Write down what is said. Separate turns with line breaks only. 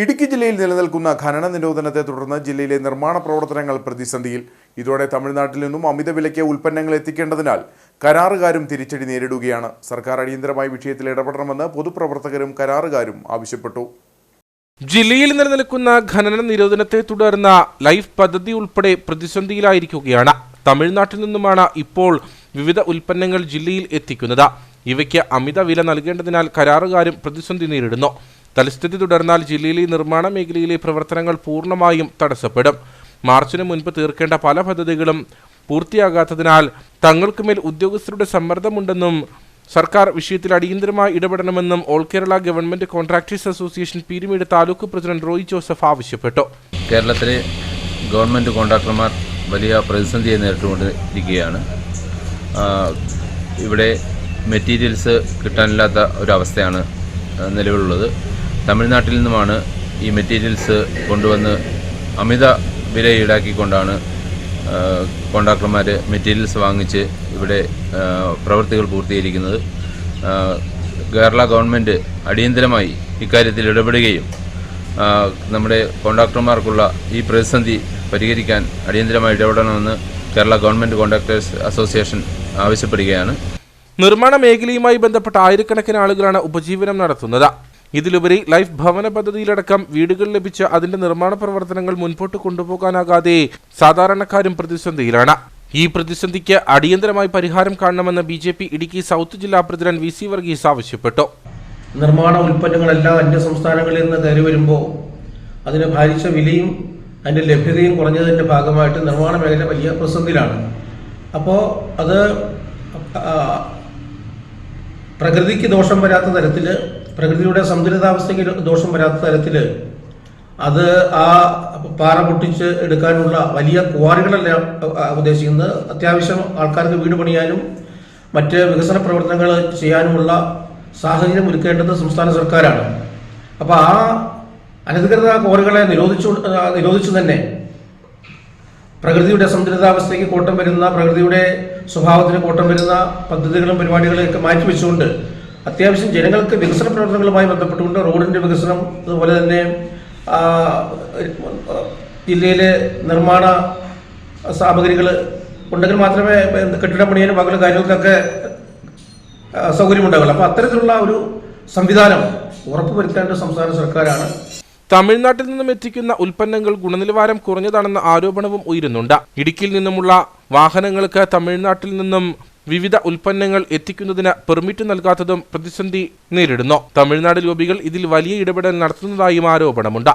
ഇടുക്കി ജില്ലയിൽ നിലനിൽക്കുന്ന ഖനന നിരോധനത്തെ തുടർന്ന് ജില്ലയിലെ നിർമ്മാണ പ്രവർത്തനങ്ങൾ പ്രതിസന്ധിയിൽ. ഇതോടെ തമിഴ്നാട്ടിൽ നിന്നും അമിത വിലയ്ക്ക് ഉൽപ്പന്നങ്ങൾ എത്തിക്കേണ്ടതിനാൽ കരാറുകാരും തിരിച്ചടി നേരിടുകയാണ്. സർക്കാർ അടിയന്തരമായി വിഷയത്തിൽ ഇടപെടണമെന്ന് പൊതുപ്രവർത്തകരും കരാറുകാരും ആവശ്യപ്പെട്ടു.
ജില്ലയിൽ നിലനിൽക്കുന്ന ഖനന നിരോധനത്തെ തുടർന്ന് ലൈഫ് പദ്ധതി ഉൾപ്പെടെ പ്രതിസന്ധിയിലായിരിക്കുകയാണ്. തമിഴ്നാട്ടിൽ നിന്നുമാണ് ഇപ്പോൾ വിവിധ ഉൽപ്പന്നങ്ങൾ ജില്ലയിൽ എത്തിക്കുന്നത്. ഇവയ്ക്ക് അമിത വില നൽകേണ്ടതിനാൽ കരാറുകാരും പ്രതിസന്ധി നേരിടുന്നു. തലസ്ഥിതി തുടർന്നാൽ ജില്ലയിലെ നിർമ്മാണ മേഖലയിലെ പ്രവർത്തനങ്ങൾ പൂർണമായും തടസ്സപ്പെടും. മാർച്ചിന് മുൻപ് തീർക്കേണ്ട പല പദ്ധതികളും പൂർത്തിയാകാത്തതിനാൽ തങ്ങൾക്കുമേൽ ഉദ്യോഗസ്ഥരുടെ സമ്മർദ്ദമുണ്ടെന്നും സർക്കാർ വിഷയത്തിൽ അടിയന്തരമായി ഇടപെടണമെന്നും all Kerala government contractors association Peermade taluk president Roy Joseph ആവശ്യപ്പെട്ടു.
കേരളത്തിലെ ഗവൺമെന്റ് കോൺട്രാക്ടർമാർ വലിയ പ്രതിസന്ധിയെ നേരിട്ടുകൊണ്ടിരിക്കുകയാണ്. ഇവിടെ മെറ്റീരിയൽസ് കിട്ടാനില്ലാത്ത ഒരവസ്ഥയാണ് നിലവിലുള്ളത്. തമിഴ്നാട്ടിൽ നിന്നുമാണ് ഈ മെറ്റീരിയൽസ് കൊണ്ടുവന്ന് അമിത വില ഈടാക്കിക്കൊണ്ടാണ് കോൺട്രാക്ടർമാർ മെറ്റീരിയൽസ് വാങ്ങിച്ച് ഇവിടെ പ്രവൃത്തികൾ പൂർത്തീകരിക്കുന്നത്. കേരള ഗവൺമെന്റ് അടിയന്തരമായി ഇക്കാര്യത്തിൽ ഇടപെടുകയും നമ്മുടെ കോൺട്രാക്ടർമാർക്കുള്ള ഈ പ്രതിസന്ധി പരിഹരിക്കാൻ അടിയന്തരമായി ഇടപെടണമെന്ന് കേരള ഗവൺമെന്റ് കോൺട്രാക്ടേഴ്സ് അസോസിയേഷൻ ആവശ്യപ്പെടുകയാണ്.
നിർമ്മാണ മേഖലയുമായി ബന്ധപ്പെട്ട ആയിരക്കണക്കിന് ആളുകളാണ് ഉപജീവനം നടത്തുന്നത്. ഇതിലുപരി ലൈഫ് ഭവന പദ്ധതിയിലടക്കം വീടുകൾ ലഭിച്ച അതിന്റെ നിർമ്മാണ പ്രവർത്തനങ്ങൾ മുൻപോട്ട് കൊണ്ടുപോകാനാകാതെ സാധാരണക്കാരും പ്രതിസന്ധിയിലാണ്. ഈ പ്രതിസന്ധിക്ക് അടിയന്തരമായി പരിഹാരം കാണണമെന്ന് B J P Idukki south ജില്ലാ പ്രസിഡന്റ് വി സി വർഗീസ് ആവശ്യപ്പെട്ടു.
നിർമ്മാണ ഉൽപ്പന്നങ്ങളെല്ലാം അന്യ സംസ്ഥാനങ്ങളിൽ നിന്ന് കയറി വരുമ്പോൾ അതിന് ഭാരിച്ച വിലയും അതിന്റെ ലഭ്യതയും കുറഞ്ഞതിന്റെ ഭാഗമായിട്ട് നിർമ്മാണ മേഖല വലിയ പ്രതിസന്ധിയിലാണ് അപ്പോൾ അത് പ്രകൃതിക്ക് ദോഷം വരാത്ത തരത്തിൽ പ്രകൃതിയുടെ സന്തുലിതാവസ്ഥയ്ക്ക് ദോഷം വരാത്ത തരത്തിൽ അത് ആ പാറ പൊട്ടിച്ച് എടുക്കാനുള്ള വലിയ ക്വാറികളല്ല ഉദ്ദേശിക്കുന്നത്. അത്യാവശ്യം ആൾക്കാർക്ക് വീട് പണിയാനും മറ്റ് വികസന പ്രവർത്തനങ്ങൾ ചെയ്യാനുമുള്ള സാഹചര്യം ഒരുക്കേണ്ടത് സംസ്ഥാന സർക്കാരാണ്. അപ്പോൾ ആ അനധികൃത ക്വാറികളെ നിരോധിച്ചു നിരോധിച്ചു തന്നെ പ്രകൃതിയുടെ സന്തുലിതാവസ്ഥയ്ക്ക് കോട്ടം വരുന്ന പ്രകൃതിയുടെ സ്വഭാവത്തിന് കോട്ടം വരുന്ന പദ്ധതികളും പരിപാടികളും ഒക്കെ മാറ്റിവെച്ചുകൊണ്ട് അത്യാവശ്യം ജനങ്ങൾക്ക് വികസന പ്രവർത്തനങ്ങളുമായി ബന്ധപ്പെട്ടുകൊണ്ട് റോഡിന്റെ വികസനം അതുപോലെ തന്നെ ജില്ലയിലെ നിർമ്മാണ സാമഗ്രികൾ ഉണ്ടെങ്കിൽ മാത്രമേ കെട്ടിടം പണിയാനും പകല കാര്യങ്ങൾക്കൊക്കെ സൗകര്യമുണ്ടാകുള്ളൂ അപ്പോൾ അത്തരത്തിലുള്ള ഒരു സംവിധാനം ഉറപ്പുവരുത്തേണ്ട സംസ്ഥാന സർക്കാരാണ്.
തമിഴ്നാട്ടിൽ നിന്നും എത്തിക്കുന്ന ഉൽപ്പന്നങ്ങൾ ഗുണനിലവാരം കുറഞ്ഞതാണെന്ന ആരോപണവും ഉയരുന്നുണ്ട്. ഇടുക്കിയിൽ നിന്നുമുള്ള വാഹനങ്ങൾക്ക് തമിഴ്നാട്ടിൽ നിന്നും വിവിധ ഉൽപ്പന്നങ്ങൾ എത്തിക്കുന്നതിന് പെർമിറ്റ് നൽകാത്തതും പ്രതിസന്ധി നേരിടുന്നു. തമിഴ്നാട് ലോബികൾ ഇതിൽ വലിയ ഇടപെടൽ നടത്തുന്നതായും ആരോപണമുണ്ട്.